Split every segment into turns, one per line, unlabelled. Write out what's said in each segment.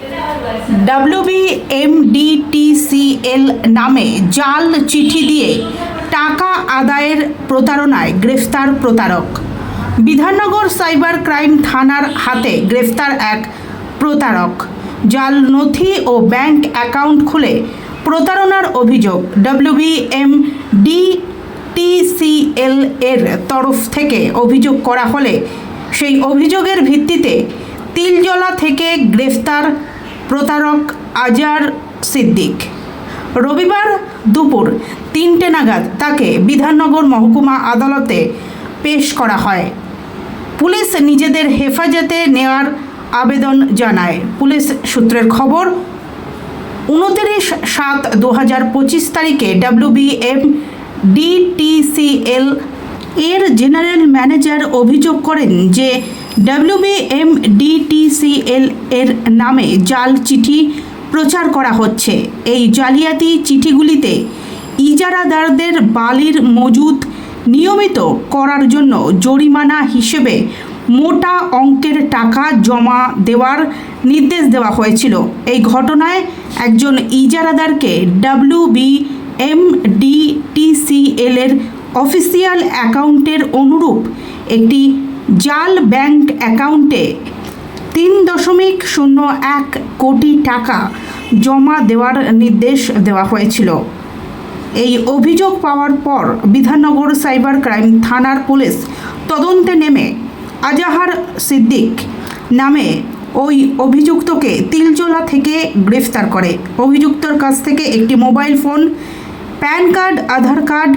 ডাব্লিউবিএমডিটিসিএল নামে জাল চিঠি দিয়ে টাকা আদায়ের প্রতারণায় গ্রেফতার প্রতারক। বিধাননগর সাইবার ক্রাইম থানার হাতে গ্রেফতার এক প্রতারক। জাল নথি ও ব্যাংক অ্যাকাউন্ট খুলে প্রতারণার অভিযোগ ডাব্লিউবিএমডি টিসিএল এর তরফ থেকে অভিযোগ করা হলে সেই অভিযোগের ভিত্তিতে তিলজলা থেকে গ্রেফতার প্রতারক আজার সিদ্দিক। রবিবার দুপুর তিনটে নাগাদ তাকে বিধাননগর মহকুমা আদালতে পেশ করা হয়। পুলিশ নিজেদের হেফাজতে নেওয়ার আবেদন জানায়। পুলিশ সূত্রের খবর, উনতিরিশ সাত দু হাজার পঁচিশ তারিখে ডাব্লিউবিএম ডিটিসিএল এর জেনারেল ম্যানেজার অভিযোগ করেন যে ডাব্লিউবিএম ডিটিসিএল এর নামে জাল চিঠি প্রচার করা হচ্ছে। এই জালিয়াতি চিঠিগুলিতে ইজারাদারদের বালির মজুদ নিয়মিত করার জন্য জরিমানা হিসেবে মোটা অঙ্কের টাকা জমা দেওয়ার নির্দেশ দেওয়া হয়েছিল। এই ঘটনায় একজন ইজারাদারকে ডাব্লিউ বি এম এর অফিসিয়াল অ্যাকাউন্টের অনুরূপ একটি জাল ব্যাংক অ্যাকাউন্টে তিন দশমিক শূন্য এক কোটি টাকা জমা দেওয়ার নির্দেশ দেওয়া হয়েছিল। এই অভিযোগ পাওয়ার পর বিধাননগর সাইবার ক্রাইম থানার পুলিশ তদন্তে নেমে আজাহার সিদ্দিক নামে ওই অভিযুক্তকে তিলজোলা থেকে গ্রেফতার করে। অভিযুক্তর কাছ থেকে একটি mobile phone, pan card, Aadhaar card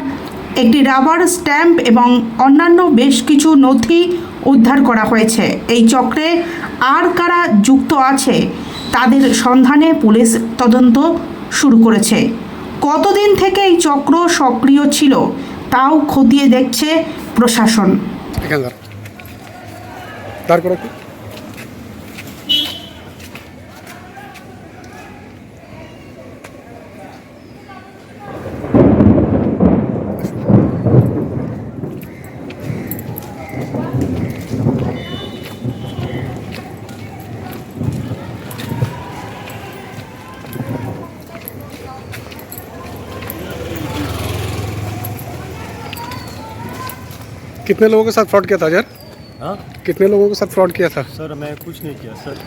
একটি রাবার স্ট্যাম্প এবং অন্যান্য বেশ কিছু নথি উদ্ধার করা হয়েছে। এই চক্রে আর কারা যুক্ত আছে, তাদের সন্ধানে পুলিশ তদন্ত শুরু করেছে। কতদিন থেকে এই চক্র সক্রিয় ছিল, তাও খতিয়ে দেখছে প্রশাসন।
এখানে कितने लोगों के साथ फ्रॉड किया था सर
हाँ?
कितने लोगों के साथ फ्रॉड किया था?
सर मैं कुछ नहीं किया सर।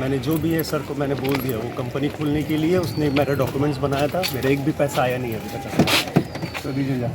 मैंने जो भी है सर को मैंने बोल दिया। वो कंपनी खोलने के लिए उसने मेरा डॉक्यूमेंट्स बनाया था। मेरा एक भी पैसा आया नहीं है अभी तक। सर दीजिए जा